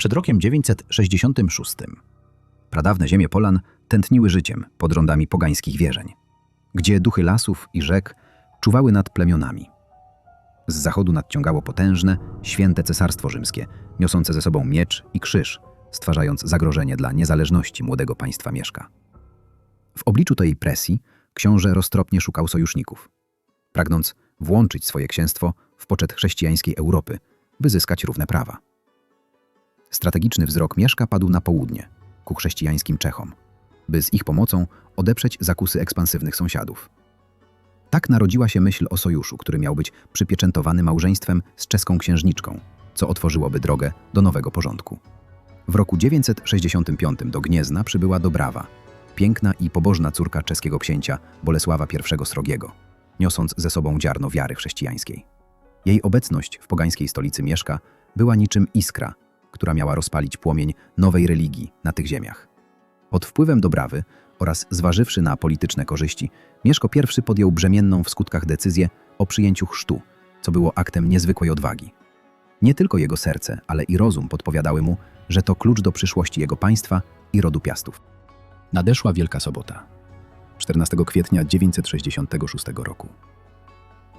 Przed rokiem 966 pradawne ziemie Polan tętniły życiem pod rządami pogańskich wierzeń, gdzie duchy lasów i rzek czuwały nad plemionami. Z zachodu nadciągało potężne, święte cesarstwo rzymskie, niosące ze sobą miecz i krzyż, stwarzając zagrożenie dla niezależności młodego państwa Mieszka. W obliczu tej presji książę roztropnie szukał sojuszników, pragnąc włączyć swoje księstwo w poczet chrześcijańskiej Europy, by zyskać równe prawa. Strategiczny wzrok Mieszka padł na południe, ku chrześcijańskim Czechom, by z ich pomocą odeprzeć zakusy ekspansywnych sąsiadów. Tak narodziła się myśl o sojuszu, który miał być przypieczętowany małżeństwem z czeską księżniczką, co otworzyłoby drogę do nowego porządku. W roku 965 do Gniezna przybyła Dobrawa, piękna i pobożna córka czeskiego księcia Bolesława I Srogiego, niosąc ze sobą ziarno wiary chrześcijańskiej. Jej obecność w pogańskiej stolicy Mieszka była niczym iskra, która miała rozpalić płomień nowej religii na tych ziemiach. Pod wpływem Dobrawy oraz zważywszy na polityczne korzyści, Mieszko I podjął brzemienną w skutkach decyzję o przyjęciu chrztu, co było aktem niezwykłej odwagi. Nie tylko jego serce, ale i rozum podpowiadały mu, że to klucz do przyszłości jego państwa i rodu Piastów. Nadeszła Wielka Sobota, 14 kwietnia 966 roku.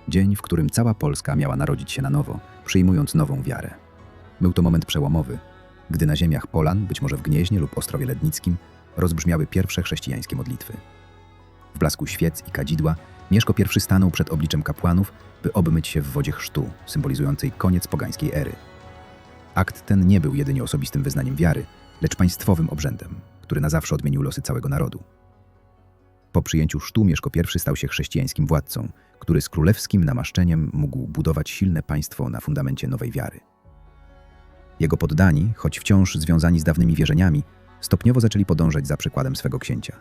Dzień, w którym cała Polska miała narodzić się na nowo, przyjmując nową wiarę. Był to moment przełomowy, gdy na ziemiach Polan, być może w Gnieźnie lub Ostrowie Lednickim, rozbrzmiały pierwsze chrześcijańskie modlitwy. W blasku świec i kadzidła Mieszko I stanął przed obliczem kapłanów, by obmyć się w wodzie chrztu, symbolizującej koniec pogańskiej ery. Akt ten nie był jedynie osobistym wyznaniem wiary, lecz państwowym obrzędem, który na zawsze odmienił losy całego narodu. Po przyjęciu chrztu Mieszko I stał się chrześcijańskim władcą, który z królewskim namaszczeniem mógł budować silne państwo na fundamencie nowej wiary. Jego poddani, choć wciąż związani z dawnymi wierzeniami, stopniowo zaczęli podążać za przykładem swego księcia.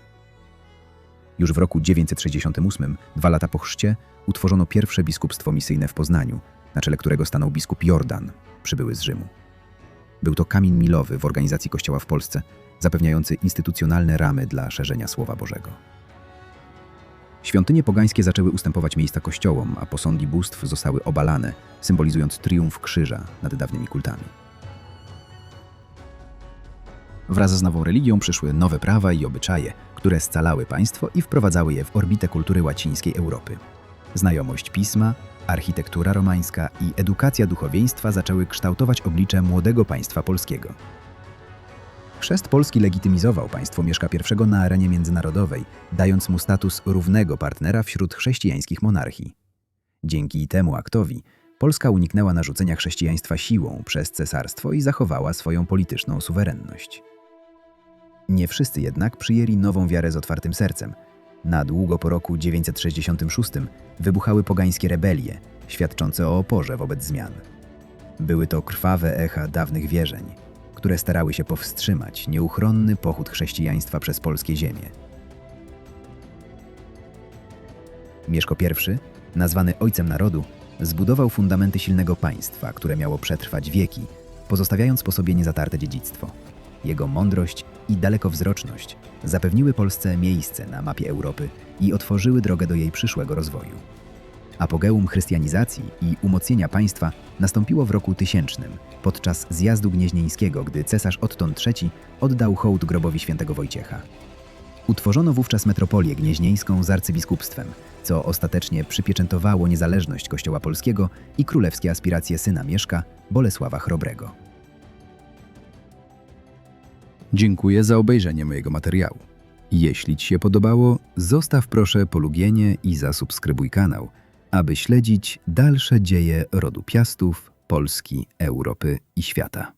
Już w roku 968, dwa lata po chrzcie, utworzono pierwsze biskupstwo misyjne w Poznaniu, na czele którego stanął biskup Jordan, przybyły z Rzymu. Był to kamień milowy w organizacji Kościoła w Polsce, zapewniający instytucjonalne ramy dla szerzenia Słowa Bożego. Świątynie pogańskie zaczęły ustępować miejsca kościołom, a posągi bóstw zostały obalane, symbolizując triumf krzyża nad dawnymi kultami. Wraz z nową religią przyszły nowe prawa i obyczaje, które scalały państwo i wprowadzały je w orbitę kultury łacińskiej Europy. Znajomość pisma, architektura romańska i edukacja duchowieństwa zaczęły kształtować oblicze młodego państwa polskiego. Chrzest Polski legitymizował państwo Mieszka I na arenie międzynarodowej, dając mu status równego partnera wśród chrześcijańskich monarchii. Dzięki temu aktowi Polska uniknęła narzucenia chrześcijaństwa siłą przez cesarstwo i zachowała swoją polityczną suwerenność. Nie wszyscy jednak przyjęli nową wiarę z otwartym sercem. Na długo po roku 966 wybuchały pogańskie rebelie, świadczące o oporze wobec zmian. Były to krwawe echa dawnych wierzeń, które starały się powstrzymać nieuchronny pochód chrześcijaństwa przez polskie ziemie. Mieszko I, nazwany Ojcem Narodu, zbudował fundamenty silnego państwa, które miało przetrwać wieki, pozostawiając po sobie niezatarte dziedzictwo. Jego mądrość i dalekowzroczność zapewniły Polsce miejsce na mapie Europy i otworzyły drogę do jej przyszłego rozwoju. Apogeum chrystianizacji i umocnienia państwa nastąpiło w roku tysięcznym, podczas zjazdu gnieźnieńskiego, gdy cesarz Otton III oddał hołd grobowi świętego Wojciecha. Utworzono wówczas metropolię gnieźnieńską z arcybiskupstwem, co ostatecznie przypieczętowało niezależność Kościoła Polskiego i królewskie aspiracje syna Mieszka, Bolesława Chrobrego. Dziękuję za obejrzenie mojego materiału. Jeśli Ci się podobało, zostaw proszę polubienie i zasubskrybuj kanał, aby śledzić dalsze dzieje rodu Piastów, Polski, Europy i świata.